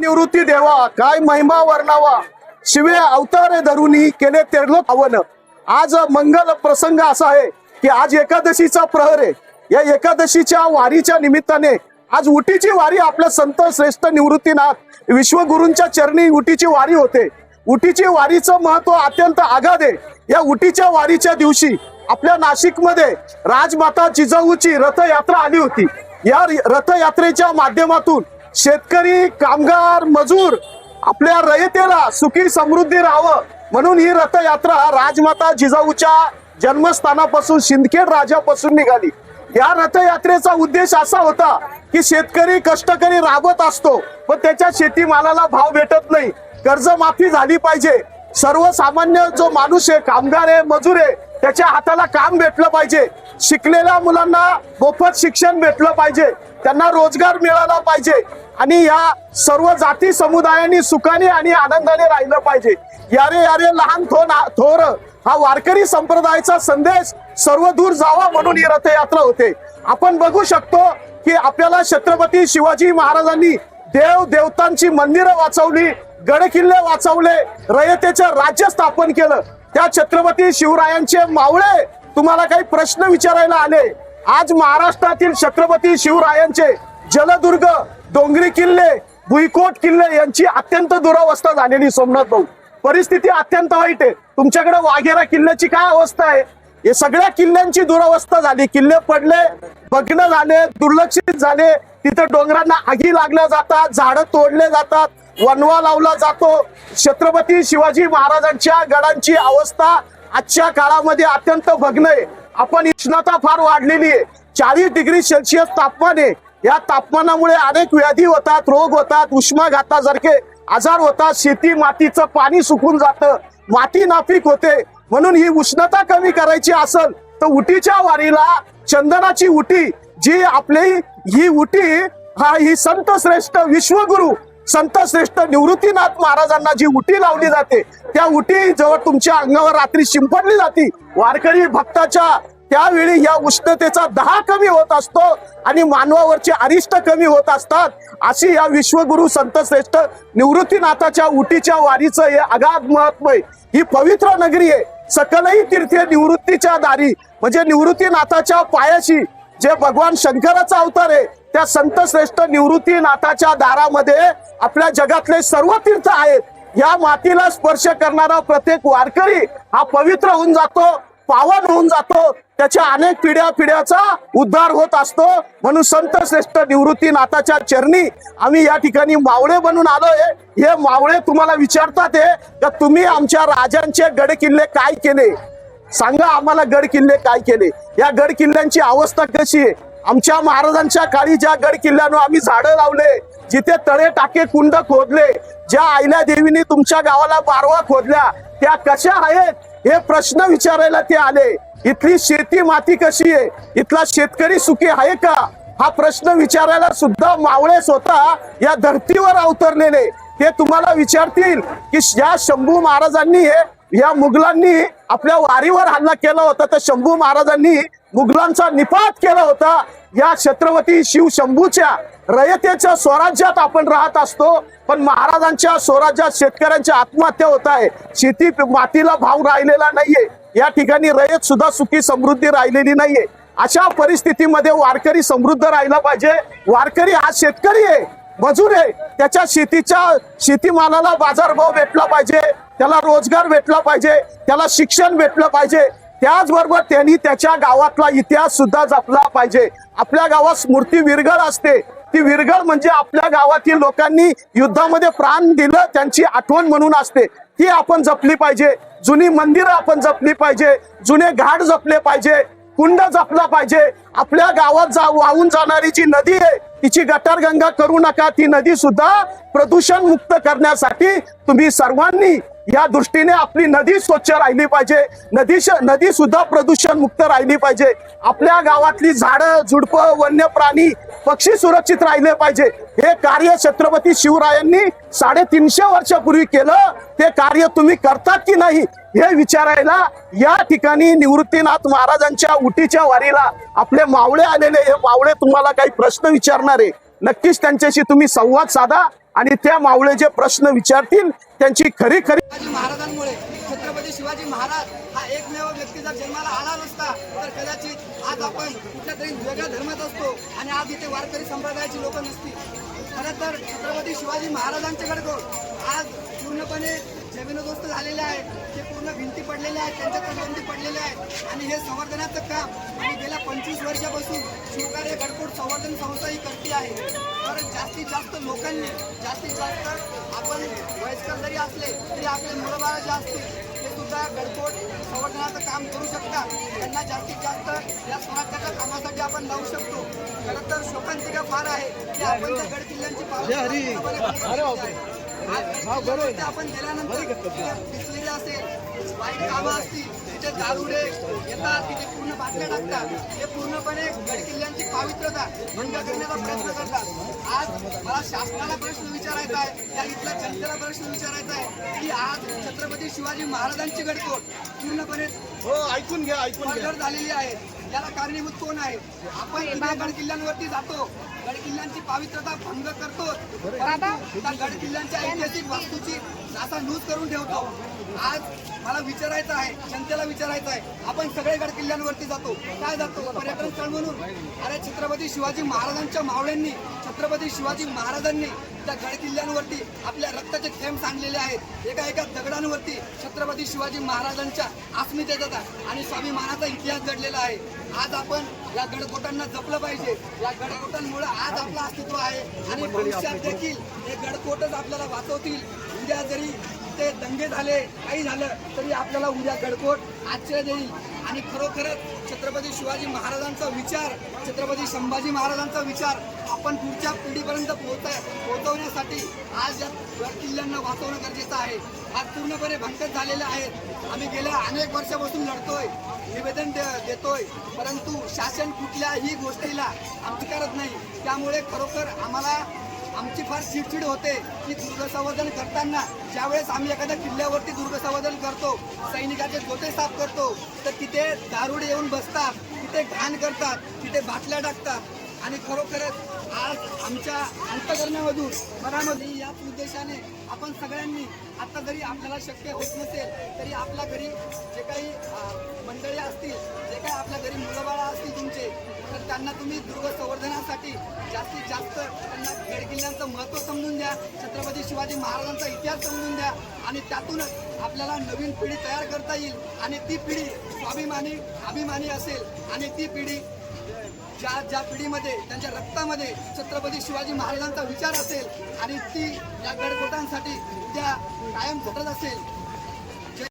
निवृत्ती देवा काय महिमा वर्णावा. शिवे अवतारे धरुनी केले तेरलो पावन. आज मंगल प्रसंग असा आहे की आज एकादशीचा प्रहर आहे. या एकादशीच्या वारीच्या निमित्ताने आज उटीची वारी आपल्या संत श्रेष्ठ निवृत्तीनाथ विश्वगुरूंच्या चरणी उटीची वारी होते. उटीची वारीचं महत्त्व अत्यंत आघाद आहे. या उटीच्या वारीच्या दिवशी आपल्या नाशिकमध्ये राजमाता जिजाऊची रथयात्रा आली होती. या रथयात्रेच्या माध्यमातून शेतकरी कामगार मजूर आपल्या रयतेला सुखी समृद्धी राहावं म्हणून ही रथयात्रा राजमाता जिजाऊच्या जन्मस्थानापासून शिंदखेड राजापासून निघाली. या रथयात्रेचा उद्देश असा होता की शेतकरी कष्टकरी राबत असतो पण त्याच्या शेतीमालाला भाव भेटत नाही. कर्जमाफी झाली पाहिजे. सर्वसामान्य जो माणूस आहे कामगार आहे मजूर आहे त्याच्या हाताला काम भेटलं पाहिजे. शिकलेल्या मुलांना मोफत शिक्षण भेटलं पाहिजे. त्यांना रोजगार मिळाला पाहिजे. आणि या सर्व जाती समुदायांनी सुखाने आणि आनंदाने राहिलं पाहिजे. यारे यारे लहान थोर थोर हा वारकरी संप्रदायाचा संदेश सर्व दूर जावा म्हणून ही रथयात्रा होते. आपण बघू शकतो की आपल्याला छत्रपती शिवाजी महाराजांनी देव देवतांची मंदिरं वाचवली गड किल्ले वाचवले रयतेचं राज्य स्थापन केलं. त्या छत्रपती शिवरायांचे मावळे तुम्हाला काही प्रश्न विचारायला आले. आज महाराष्ट्रातील छत्रपती शिवरायांचे जलदुर्ग डोंगरी किल्ले भुईकोट किल्ले यांची अत्यंत दुरावस्था झालेली सोमनाथ भाऊ. परिस्थिती अत्यंत वाईट आहे. तुमच्याकडे वाघेरा किल्ल्याची काय अवस्था आहे? हे सगळ्या किल्ल्यांची दुरावस्था झाली. किल्ले पडले भग्न झाले दुर्लक्षित झाले. तिथे डोंगरांना आगी लागल्या जातात झाडं तोडले जातात. वनवा लावला जातो. छत्रपती शिवाजी महाराजांच्या गडांची अवस्था आजच्या काळामध्ये अत्यंत भग्न आहे. आपण उष्णता फार वाढलेली आहे. चाळीस डिग्री सेल्सिअस तापमान आहे. या तापमानामुळे अनेक व्याधी होतात रोग होतात उष्माघातासारखे आजार होतात. शेती मातीचं पाणी सुकून जातं. माती नापीक होते. म्हणून ही उष्णता कमी करायची असेल तर उटीच्या वारीला चंदनाची उटी जी आपली ही उटी हा ही संत श्रेष्ठ विश्वगुरु संत श्रेष्ठ निवृत्तीनाथ महाराजांना जी उटी लावली जाते त्या उटी जवळ तुमच्या अंगावर रात्री शिंपडली जाते. वारकरी भक्ताच्या त्यावेळी या उष्णतेचा दहा कमी होत असतो आणि मानवावरचे अरिष्ट कमी होत असतात. अशी या विश्वगुरु संत श्रेष्ठ निवृत्तीनाथाच्या उटीच्या वारीचं हे अगाध महात्मय ही पवित्र नगरी आहे. सकलही तीर्थे निवृत्तीच्या दारी. म्हणजे निवृत्तीनाथाच्या पायाशी जे भगवान शंकराचा अवतार आहे त्या संतश्रेष्ठ निवृत्तीनाथाच्या दारामध्ये आपल्या जगातले सर्व तीर्थ आहेत. या मातीला स्पर्श करणारा प्रत्येक वारकरी हा पवित्र होऊन जातो पावन होऊन जातो. त्याच्या अनेक पिढ्या पिढ्याचा उद्धार होत असतो. म्हणून संत श्रेष्ठ निवृत्तीनाथाच्या चरणी आम्ही या ठिकाणी मावळे बनून आलोय. हे मावळे तुम्हाला विचारतात आहे का तुम्ही आमच्या राजांचे गड किल्ले काय केले? सांगा आम्हाला गड किल्ले काय केले? या गड किल्ल्यांची अवस्था कशी आहे? आमच्या महाराजांच्या काळी ज्या गड किल्ल्यानं आम्ही झाडं लावले जिथे तळे टाके कुंड खोदले ज्या आईल्या देवीने तुमच्या गावाला बारवा खोदल्या त्या कशा आहेत? हे प्रश्न विचारायला ते आले. इथली शेती माती कशी आहे? इथला शेतकरी सुखी आहे का? हा प्रश्न विचारायला सुद्धा मावळे स्वतः या धर्तीवर अवतरलेले. ते तुम्हाला विचारतील की या शंभू महाराजांनी या मुघलांनी आपल्या वारीवर हल्ला केला होता तर शंभू महाराजांनी मुघलांचा निपात केला होता. या छत्रपती शिव शंभूच्या रयतेच्या स्वराज्यात आपण राहत असतो. पण महाराजांच्या स्वराज्यात शेतकऱ्यांच्या आत्महत्या होत आहे. शेती मातीला भाव राहिलेला नाहीये. या ठिकाणी रयत सुद्धा सुखी समृद्धी राहिलेली नाहीये. अशा परिस्थितीमध्ये वारकरी समृद्ध राहिला पाहिजे. वारकरी हा शेतकरी आहे मजूर आहे. त्याच्या शेतीच्या शेतीमालाला बाजारभाव भेटला पाहिजे. त्याला रोजगार भेटला पाहिजे. त्याला शिक्षण भेटलं पाहिजे. त्याचबरोबर त्यांनी त्याच्या गावातला इतिहास सुद्धा जपला पाहिजे. आपल्या गावात स्मृती विरगळ असते. ती विरगळ म्हणजे आपल्या गावातील लोकांनी युद्धामध्ये प्राण दिलं त्यांची आठवण म्हणून असते. ती आपण जपली पाहिजे. जुनी मंदिरं आपण जपली पाहिजे. जुने घाट जपले पाहिजे. कुंड जपला पाहिजे. आपल्या गावात जा वाहून जाणारी जी नदी आहे तिची गटारगंगा करू नका. ती नदी सुद्धा प्रदूषण मुक्त करण्यासाठी तुम्ही सर्वांनी या दृष्टीने आपली नदी स्वच्छ राहिली पाहिजे. नदी नदी सुद्धा प्रदूषण मुक्त राहिली पाहिजे. आपल्या गावातली झाडं झुडपं वन्य प्राणी पक्षी सुरक्षित राहिले पाहिजे. हे कार्य छत्रपती शिवरायांनी साडेतीनशे वर्षापूर्वी केलं. ते कार्य तुम्ही करतात की नाही हे विचारायला या ठिकाणी निवृत्तीनाथ महाराजांच्या उटीच्या वारीला आपले मावळे आलेले. हे मावळे तुम्हाला काही प्रश्न विचारणारे. नक्कीच त्यांच्याशी तुम्ही संवाद साधा आणि त्या मावळे जे प्रश्न विचारतील त्यांची खरी खरी शिवाजी महाराजांमुळे छत्रपती शिवाजी महाराज हा एकमेव व्यक्ती जर जन्माला आला नसता तर कदाचित आज आपण कुठल्या तरी वेगळ्या धर्मात असतो आणि आज इथे वारकरी संप्रदायाची लोक नसती खरं तर छत्रपती शिवाजी महाराजांच्याकडे आज पूर्णपणे जमीनदोस्त झालेले आहेत. पूर्ण भिंती पडलेल्या आहेत त्यांच्या तटबंदी पडलेल्या आहेत. आणि हे संवर्धनाचं काम आम्ही गेल्या पंचवीस वर्षापासून शिवकार्य गडकोट संवर्धन संस्था ही करते आहे. तर जास्तीत जास्त लोकांनी जास्तीत जास्त आपण वयस्कर जरी असले तरी आपले मुलं बाळं जे असतील ते सुद्धा गडकोट संवर्धनाचं काम करू शकतात. त्यांना जास्तीत जास्त या स्वराज्याच्या कामासाठी आपण लावू शकतो. खरं तर शोकांतिका फार आहे की आपण त्या गड किल्ल्यांची आज आपण गेल्यानंतर दिसलेले असेल वाईट कामं असतील तिथे दारुडे येतात तिथे पूर्ण बातम्या टाकतात. हे पूर्णपणे गड किल्ल्यांची पावित्र्यता भंग करण्याचा प्रयत्न करतात. आज मला शासनाला प्रश्न विचारायचा आहे या इथल्या जनतेला प्रश्न विचारायचा आहे की आज छत्रपती शिवाजी महाराजांची गडकोट पूर्णपणे हो ऐकून घ्या ऐकून मर्डर झालेली आहे. याला कारणीभूत कोण आहे? आपण गड किल्ल्यांवरती जातो. गड किल्ल्यांची पावित्रता भंग करतो. त्या गड किल्ल्यांच्या ऐतिहासिक वास्तूची असा न्यूज करून ठेवतो. आज मला विचारायचं आहे जनतेला विचारायचं आहे. आपण सगळे गड किल्ल्यांवरती जातो. काय जातो? पर्यटन स्थळ म्हणून. अरे छत्रपती शिवाजी महाराजांच्या मावळ्यांनी छत्रपती शिवाजी महाराजांनी त्या गड किल्ल्यांवरती आपल्या रक्ताचे थेंब सांडलेले आहेत. एका एका दगडांवरती छत्रपती शिवाजी महाराजांच्या अस्मितेचा आणि स्वाभिमानाचा इतिहास घडलेला आहे. आज आपण या गडकोटांना जपलं पाहिजे. या गडकोटांमुळे आज आपलं अस्तित्व आहे. आणि भविष्यात देखील हे गडकोटच आपल्याला वाचवतील. उद्या जरी ते दंगे झाले काही झालं तरी आपल्याला उद्या गडकोट आश्चर्य देईल. आणि खरोखरच छत्रपती शिवाजी महाराजांचा विचार छत्रपती संभाजी महाराजांचा विचार आपण पुढच्या पिढीपर्यंत पोहोचाय पोहोचवण्यासाठी आज या किल्ल्यांना वाचवणं गरजेचं आहे. आज पूर्णपणे भंकट झालेले आहेत आम्ही गेल्या अनेक वर्षापासून लढतोय निवेदन दे- देतोय परंतु शासन कुठल्याही गोष्टीला अंगीकारत नाही. त्यामुळे खरोखर आम्हाला आमची फार चिडचिड होते की दुर्गसंवर्धन करताना ज्यावेळेस आम्ही एखाद्या किल्ल्यावरती दुर्गसंवर्धन करतो सैनिकाचे गोटे साफ करतो तर तिथे दारुड येऊन बसतात तिथे घाण करतात तिथे बाटल्या टाकतात. आणि खरोखरच आज आमच्या अंतकरणामधून मनामध्ये याच उद्देशाने आपण सगळ्यांनी आता जरी आपल्याला शक्य होत नसेल तरी आपल्या घरी जे काही मंडळी असतील जे काही आपल्या घरी मुलंबाळा असतील तुमचे तर त्यांना तुम्ही दुर्ग संवर्धनासाठी जास्तीत जास्त त्यांना गडकिल्ल्यांचं महत्त्व समजून द्या. छत्रपती शिवाजी महाराजांचा इतिहास समजून द्या. आणि त्यातूनच आपल्याला नवीन पिढी तयार करता येईल. आणि ती पिढी स्वाभिमानी अभिमानी असेल. आणि ती पिढी ज्या ज्या पिढीमध्ये त्यांच्या रक्तामध्ये छत्रपती शिवाजी महाराजांचा विचार असेल आणि ती या गडकोटांसाठी उद्या कायम झटत असेल